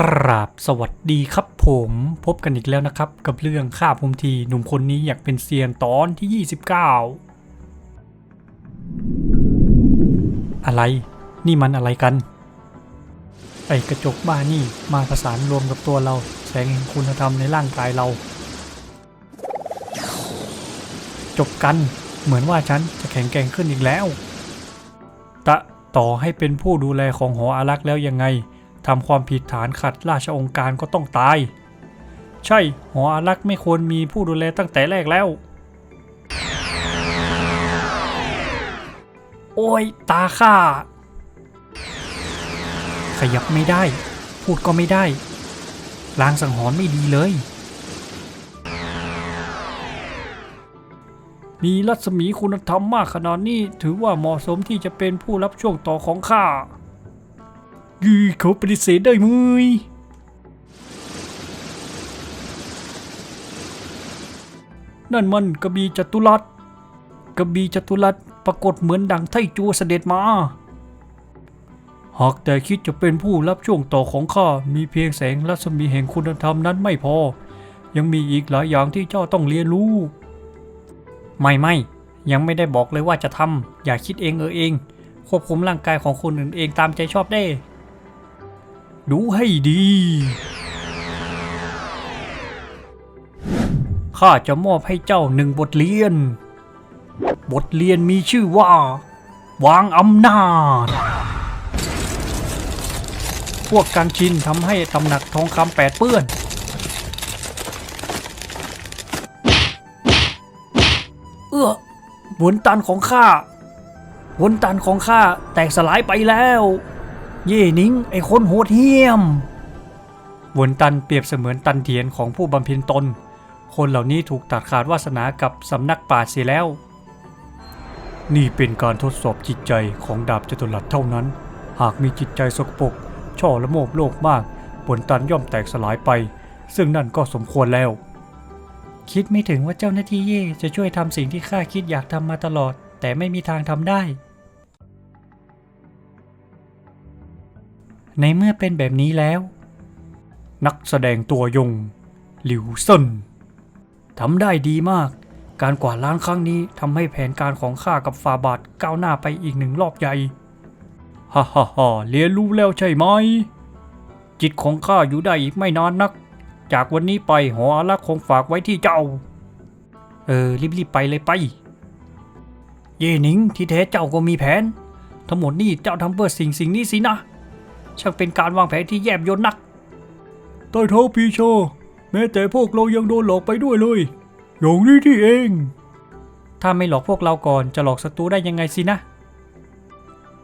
กราบสวัสดีครับผมพบกันอีกแล้วนะครับ กับเรื่องฆ่าผมทีหนุ่มคนนี้อยากเป็นเซียนตอนที่ 29 อะไร นี่มันอะไรกัน ไอกระจกบ้านี่มาประสานรวมกับตัวเรา แสงแห่งคุณธรรมในร่างกายเรา จบกันเหมือนว่าฉันจะแข็งแกร่งขึ้นอีกแล้ว ตะต่อให้เป็นผู้ดูแลของหออารักษ์แล้วยังไง ทำความผิดฐานขัดราชองค์การก็ต้องตาย ใช่ หออารักษ์ไม่ควรมีผู้ดูแลตั้งแต่แรกแล้ว โอ้ย ตาข้า ขยับไม่ได้ พูดก็ไม่ได้ ลางสังหรณ์ไม่ดีเลย มีรัศมีคุณธรรมมากขนาดนี้ถือว่าเหมาะสมที่จะเป็นผู้รับช่วงต่อของข้า ยีเขาปฏิเสธได้ไหมยนั่นมันกระบี่จตุรัสกระบี่จตุรัสปรากฏเหมือนดังไทจูเสด็จมา หากแต่คิดจะเป็นผู้รับช่วงต่อของข้ามีเพียงแสงรัศมีแห่งคุณธรรมนั้นไม่พอ ยังมีอีกหลายอย่างที่เจ้าต้องเรียนรู้ ไม่ไม่ยังไม่ได้บอกเลยว่าจะทำอย่าคิดเองเออเอง ควบคุมร่างกายของคนอื่นเองตามใจชอบได้ ดูให้ดี ข้าจะมอบให้เจ้าหนึ่งบทเรียน บทเรียนมีชื่อว่า วางอำนาจ พวกกังชินทำให้ตำหนักทองคำแปดเปื้อน เอื้อวนตันของข้าวนตันของข้าแตกสลายไปแล้ว เย่นิงไอคนโหดเหี้ยมวนตันเปรียบเสมือนตันเทียนของผู้บำเพ็ญตน คนเหล่านี้ถูกตัดขาดวาสนากับสำนักป่าเสียแล้ว นี่เป็นการทดสอบจิตใจของดาบจตุรัสเท่านั้น หากมีจิตใจสกปรกช่อละโมบโลกมากบนตันย่อมแตกสลายไป ซึ่งนั่นก็สมควรแล้ว คิดไม่ถึงว่าเจ้าหน้าที่เย่จะช่วยทำสิ่งที่ข้าคิดอยากทำมาตลอด แต่ไม่มีทางทำได้ ในเมื่อเป็นแบบนี้แล้ว นักแสดงตัวยง หลิวเซินทำได้ดีมาก การกวาดล้างครั้งนี้ทำให้แผนการของข้ากับฟาบาทก้าวหน้าไปอีกหนึ่งรอบใหญ่ฮ่าฮ่าฮ่าเรียนรู้แล้วใช่ไหม จิตของข้าอยู่ได้อีกไม่นานนัก จากวันนี้ไปหออารักษ์คงฝากไว้ที่เจ้า เออ รีบๆไปเลยไป เย่หนิงที่แท้เจ้าก็มีแผน ทั้งหมดนี่เจ้าทำเพื่อสิ่งสิ่งนี้สินะ ช่างเป็นการวางแผนที่แยบยลนักใต้เท้าพีโชแม้แต่พวกเรายังโดนหลอกไปด้วยเลย อย่างนี้ที่เอง ถ้าไม่หลอกพวกเราก่อนจะหลอกศัตรูได้ยังไงสินะ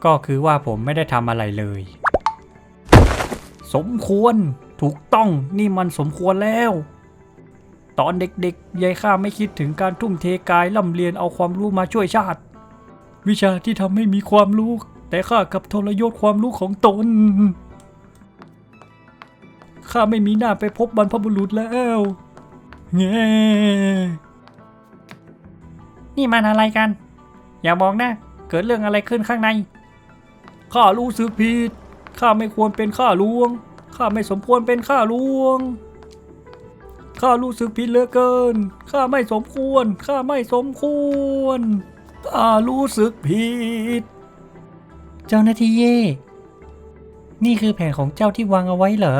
ก็คือว่าผมไม่ได้ทำอะไรเลย สมควรถูกต้องนี่มันสมควรแล้ว ตอนเด็กๆยายข้าไม่คิดถึงการทุ่มเทกายล่ำเรียนเอาความรู้มาช่วยชาติ วิชาที่ทำให้มีความรู้ แต่ข้ากับทรยศความรู้ของตน ข้าไม่มีหน้าไปพบบรรพบุรุษแล้วแงนี่มันอะไรกัน อย่าบอกนะ เกิดเรื่องอะไรขึ้นข้างใน ข้ารู้สึกผิด ข้าไม่ควรเป็นข้าหลวง ข้าไม่สมควรเป็นข้าหลวง ข้ารู้สึกผิดเหลือเกิน ข้าไม่สมควร ข้าไม่สมควร ข้ารู้สึกผิด เจ้าหน้าที่เย่ นี่คือแผนของเจ้าที่วางเอาไว้เหรอ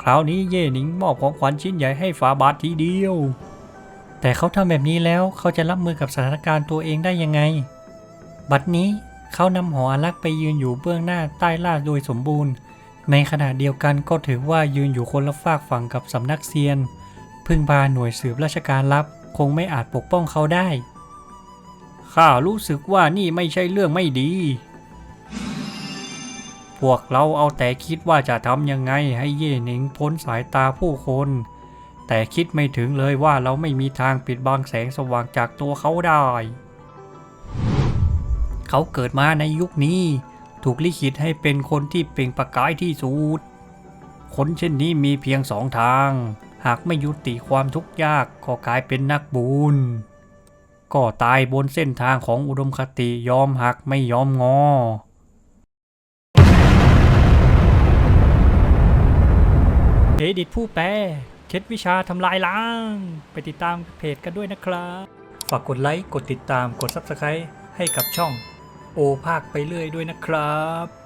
คราวนี้เย่หนิงมอบของขวัญชิ้นใหญ่ให้ฝาบาททีเดียว แต่เขาทำแบบนี้แล้วเขาจะรับมือกับสถานการณ์ตัวเองได้ยังไง บัดนี้เขานำหออารักษ์ไปยืนอยู่เบื้องหน้าใต้ล่าโดยสมบูรณ์ ในขณะเดียวกันก็ถือว่ายืนอยู่คนละฝากฝั่งกับสำนักเซียน พึ่งพาหน่วยสืบราชการลับคงไม่อาจปกป้องเขาได้ ข้ารู้สึกว่านี่ไม่ใช่เรื่องไม่ดี พวกเราเอาแต่คิดว่าจะทำยังไงให้เย่หนิงพ้นสายตาผู้คน แต่คิดไม่ถึงเลยว่าเราไม่มีทางปิดบังแสงสว่างจากตัวเขาได้ เขาเกิดมาในยุคนี้ ถูกลิขิตให้เป็นคนที่เปล่งประกายที่สุด คนเช่นนี้มีเพียงสองทาง หากไม่ยุติความทุกข์ยากก็กลายเป็นนักบุญ ก็ตายบนเส้นทางของอุดมคติยอมหักไม่ยอมงอ เครดิตผู้แปลเคล็ดวิชาทำลายล้าง ไปติดตามเพจกันด้วยนะครับ ฝากกดไลค์ กดติดตาม กด Subscribe ให้กับช่องโอภาคไปเรื่อยด้วยนะครับ